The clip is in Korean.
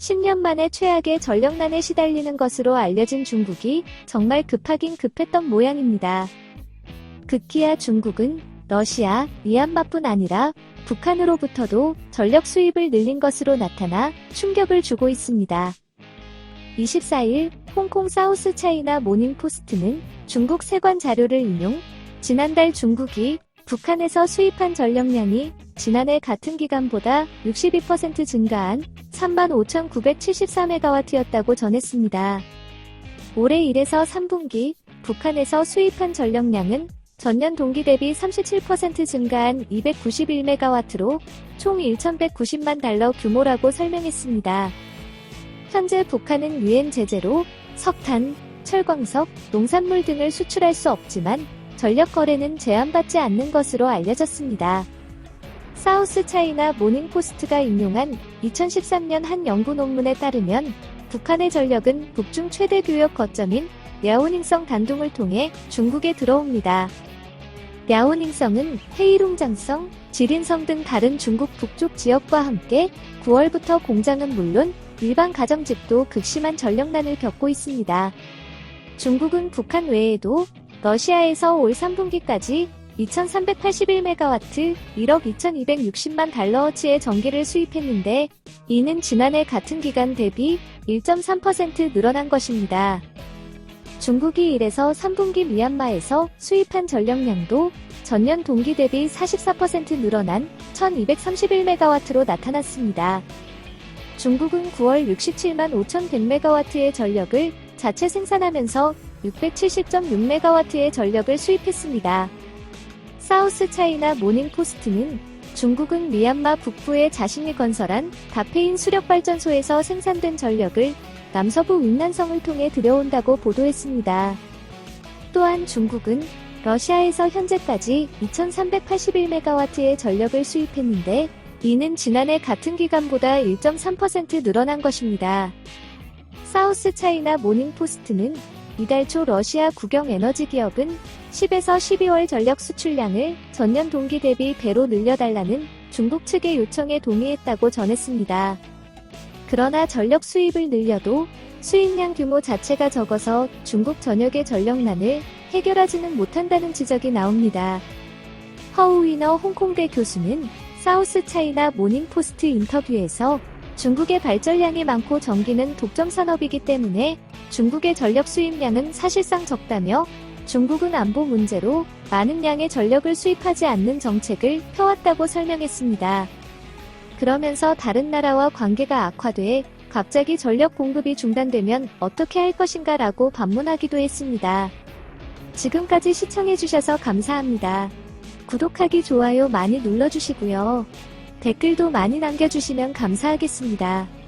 10년 만에 최악의 전력난에 시달리는 것으로 알려진 중국이 정말 급하긴 급했던 모양입니다. 극기야 중국은 러시아, 미얀마뿐 아니라 북한으로부터도 전력 수입을 늘린 것으로 나타나 충격을 주고 있습니다. 24일 홍콩 사우스 차이나 모닝 포스트는 중국 세관 자료를 인용, 지난달 중국이 북한에서 수입한 전력량이 지난해 같은 기간보다 62% 증가한 35,974메가와트였다고 전했습니다. 올해 1에서 3분기 북한에서 수입한 전력량은 전년 동기 대비 37% 증가한 291메가와트로 총 1,190만 달러 규모라고 설명했습니다. 현재 북한은 유엔 제재로 석탄, 철광석, 농산물 등을 수출할 수 없지만 전력 거래는 제한받지 않는 것으로 알려졌습니다. 사우스 차이나 모닝포스트가 인용한 2013년 한 연구 논문에 따르면 북한의 전력은 북중 최대 교역 거점인 랴오닝성 단둥을 통해 중국에 들어옵니다. 랴오닝성은 헤이룽장성, 지린성 등 다른 중국 북쪽 지역과 함께 9월부터 공장은 물론 일반 가정집도 극심한 전력난을 겪고 있습니다. 중국은 북한 외에도 러시아에서 올 3분기까지 2381메가와트 1억 2260만 달러어치의 전기를 수입했는데 이는 지난해 같은 기간 대비 1.3% 늘어난 것입니다. 중국이 1에서 3분기 미얀마에서 수입한 전력량도 전년 동기 대비 44% 늘어난 1231메가와트로 나타났습니다. 중국은 9월 67만 5100메가와트의 전력을 자체 생산하면서 670.6메가와트의 전력을 수입했습니다. 사우스 차이나 모닝 포스트는 중국은 미얀마 북부에 자신이 건설한 다페인 수력발전소에서 생산된 전력을 남서부 윈난성을 통해 들여온다고 보도했습니다. 또한 중국은 러시아에서 현재까지 2381메가와트의 전력을 수입했는데 이는 지난해 같은 기간보다 1.3% 늘어난 것입니다. 사우스 차이나 모닝포스트는 이달 초 러시아 국영 에너지 기업은 10에서 12월 전력 수출량을 전년 동기 대비 배로 늘려달라는 중국 측의 요청에 동의했다고 전했습니다. 그러나 전력 수입을 늘려도 수입량 규모 자체가 적어서 중국 전역의 전력난을 해결하지는 못한다는 지적이 나옵니다. 허우위너 홍콩대 교수는 사우스 차이나 모닝포스트 인터뷰에서 중국의 발전량이 많고 전기는 독점 산업이기 때문에 중국의 전력 수입량은 사실상 적다며 중국은 안보 문제로 많은 양의 전력을 수입하지 않는 정책을 펴왔다고 설명했습니다. 그러면서 다른 나라와 관계가 악화돼 갑자기 전력 공급이 중단되면 어떻게 할 것인가 라고 반문하기도 했습니다. 지금까지 시청해주셔서 감사합니다. 구독하기, 좋아요 많이 눌러주시고요. 댓글도 많이 남겨주시면 감사하겠습니다.